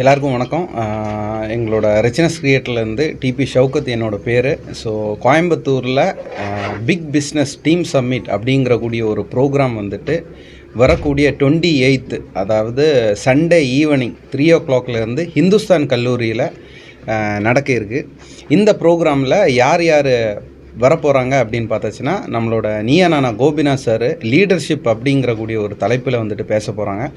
எல்லாருக்கும் வணக்கம். எங்களோட ரிச்னஸ் கிரியேட்டர்லேருந்து டிபி ஷவுகத் என்னோடய பேர். ஸோ கோயம்புத்தூரில் பிக் பிஸ்னஸ் டீம் சம்மிட் அப்படிங்கிற கூடிய ஒரு ப்ரோக்ராம் வந்துட்டு வரக்கூடிய டுவெண்ட்டி எயித்து அதாவது சண்டே ஈவினிங் த்ரீ ஓ கிளாக்லேருந்து ஹிந்துஸ்தான் கல்லூரியில் நடக்க இருக்குது இந்த ப்ரோக்ராமில் யார் யார் வரப்போகிறாங்க அப்படின்னு பார்த்தாச்சுன்னா நம்மளோட நீயா கோபினா சார் லீடர்ஷிப் அப்படிங்கிற கூடிய ஒரு தலைப்பில் வந்துட்டு பேச போகிறாங்க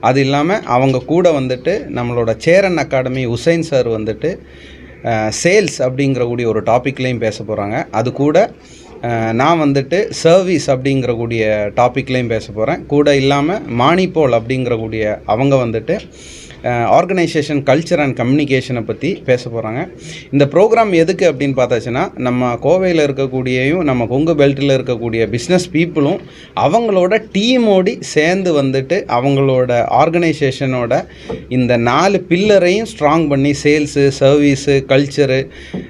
அது இல்லாமல் அவங்க கூட வந்துட்டு நம்மளோட சேரன் அகாடமி உசைன் சார் வந்துட்டு சேல்ஸ் அப்படிங்கிற கூடிய ஒரு டாப்பிக்லேயும் பேச போகிறாங்க அது கூட நான் வந்துட்டு சர்வீஸ் அப்படிங்கிற கூடிய டாப்பிக்லேயும் பேச போகிறேன் கூட இல்லாமல் மானிபோல் அப்படிங்கிற கூடிய அவங்க வந்துட்டு ஆர்கனைசேஷன் கல்ச்சர் அண்ட் கம்யூனிகேஷனை பற்றி பேச போகிறாங்க இந்த ப்ரோக்ராம் எதுக்கு அப்படின்னு பார்த்தாச்சுன்னா நம்ம கோவையில் இருக்கக்கூடியயும் நம்ம கொங்கு பெல்ட்டில் இருக்கக்கூடிய பிஸ்னஸ் பீப்புளும் அவங்களோட டீமோடி சேர்ந்து வந்துட்டு அவங்களோட ஆர்கனைசேஷனோட இந்த நாலு பில்லரையும் ஸ்ட்ராங் பண்ணி சேல்ஸு சர்வீஸு கல்ச்சரு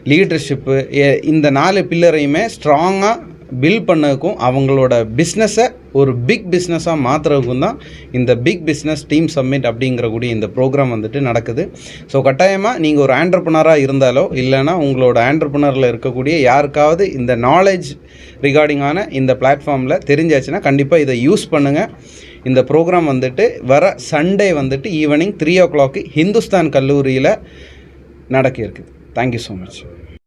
லீடர்ஷிப்பு இந்த நாலு பில்லரையுமே ஸ்ட்ராங்காக பில்ட் பண்ணதுக்கும் அவங்களோட பிஸ்னஸை ஒரு பிக் பிஸ்னஸாக மாற்றுறதுக்கும் தான் இந்த பிக் பிஸ்னஸ் டீம் சம்மிட் அப்படிங்கிற கூடிய இந்த ப்ரோக்ராம் வந்துட்டு நடக்குது. ஸோ கட்டாயமாக நீங்கள் ஒரு ஆண்டர்பனராக இருந்தாலோ இல்லைன்னா உங்களோட ஆண்டர்பனரில் இருக்கக்கூடிய யாருக்காவது இந்த நாலேஜ் ரிகார்டிங்கான இந்த பிளாட்ஃபார்மில் தெரிஞ்சாச்சுன்னா கண்டிப்பாக இதை யூஸ் பண்ணுங்கள் இந்த ப்ரோக்ராம் வந்துட்டு வர சண்டே வந்துட்டு evening three o'clock Hindustan கல்லூரியில் நடக்க இருக்குது தேங்க்யூ ஸோ மச்